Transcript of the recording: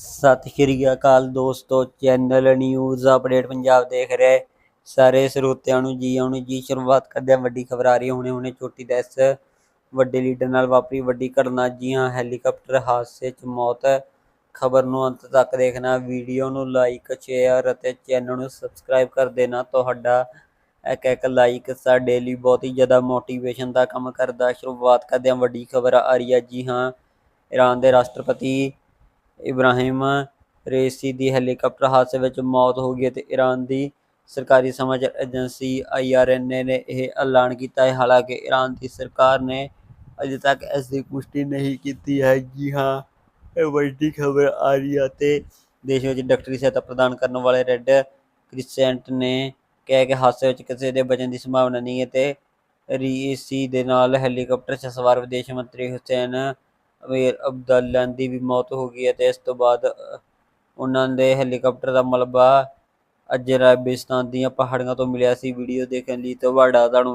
ਸਤਿ ਸ਼੍ਰੀ ਅਕਾਲ ਦੋਸਤੋ channel news update Punjab ਦੇਖ ਰਹੇ। ਸਾਰੇ ਸਰੋਤਿਆਂ ਨੂੰ ਜੀ ਆਉਣ, ਜੀ ਸ਼ੁਰੂਆਤ ਕਰਦੇ ਹਾਂ। ਵੱਡੀ ਖਬਰ ਆ ਰਹੀ ਹੈ, ਹੁਣੇ ਹੁਣੇ ਛੋਟੀ ਦੈਸ ਵੱਡੇ ਲੀਡਰ ਨਾਲ ਵਾਪਰੀ ਵੱਡੀ ਘਟਨਾ। ਜੀ ਹਾਂ, ਹੈਲੀਕਾਪਟਰ ਹਾਦਸੇ 'ਚ ਮੌਤ। ਖਬਰ ਨੂੰ ਅੰਤ ਤੱਕ ਦੇਖਣਾ। ਵੀਡੀਓ ਨੂੰ ਲਾਈਕ ਸ਼ੇਅਰ ਅਤੇ ਚੈਨਲ ਨੂੰ ਸਬਸਕ੍ਰਾਈਬ ਕਰ ਦੇਣਾ। ਤੁਹਾਡਾ ਇੱਕ ਇੱਕ ਲਾਈਕ ਸਾਡੇ ਲਈ ਬਹੁਤ ਹੀ ਜ਼ਿਆਦਾ ਮੋਟੀਵੇਸ਼ਨ ਦਾ ਕੰਮ ਕਰਦਾ। ਸ਼ੁਰੂਆਤ ਕਰਦੇ ਹਾਂ। ਵੱਡੀ ਖਬਰ ਆ ਰਹੀ ਹੈ। ਜੀ ਹਾਂ ਈਰਾਨ ਦੇ ਰਾਸ਼ਟਰਪਤੀ ਇਬਰਾਹਿਮ ਰੇਸੀ ਦੀ ਹੈਲੀਕਾਪਟਰ ਹਾਦਸੇ ਵਿੱਚ ਮੌਤ ਹੋ ਗਈ ਅਤੇ ਈਰਾਨ ਦੀ ਸਰਕਾਰੀ ਸਮਾਚਾਰ ਏਜੰਸੀ ਆਈਆਰਐਨਏ ਨੇ ਇਹ ਐਲਾਨ ਕੀਤਾ ਹੈ। ਹਾਲਾਂਕਿ ਈਰਾਨ ਦੀ ਸਰਕਾਰ ਨੇ ਅਜੇ ਤੱਕ ਇਸ ਦੀ ਪੁਸ਼ਟੀ ਨਹੀਂ ਕੀਤੀ ਹੈ। ਜੀ ਹਾਂ, ਇਹ ਵੱਡੀ ਖਬਰ ਆ ਰਹੀ ਹੈ ਤੇ ਦੇਸ਼ ਵਿੱਚ ਡਾਕਟਰੀ ਸਹਾਇਤਾ ਪ੍ਰਦਾਨ ਕਰਨ ਵਾਲੇ ਰੈੱਡ ਕ੍ਰਿਸੈਂਟ ਨੇ ਕਿਹਾ ਕਿ ਹਾਦਸੇ ਵਿੱਚ ਕਿਸੇ ਦੇ ਬਚਣ ਦੀ ਸੰਭਾਵਨਾ ਨਹੀਂ ਹੈ ਤੇ ਰੀਸੀ ਦੇ ਨਾਲ ਹੈਲੀਕਾਪਟਰ 'ਚ ਸਵਾਰ ਵਿਦੇਸ਼ ਮੰਤਰੀ ਹੁਸੈਨ ਅਮੀਰ ਅਬਦੁੱਲਾ ਦੀ ਵੀ ਮੌਤ ਹੋ ਗਈ ਹੈ ਤੇ ਇਸ ਤੋਂ ਬਾਅਦ ਉਹਨਾਂ ਦੇ ਹੈਲੀਕਾਪਟਰ ਦਾ ਮਲਬਾ ਅਜਰਾਬਿਸਤਾਨ ਦੀਆਂ ਪਹਾੜੀਆਂ ਤੋਂ ਮਿਲਿਆ ਸੀ। ਵੀਡੀਓ ਦੇਖਣ ਲਈ ਤੁਹਾਡਾ ਧੰਨਵਾਦ।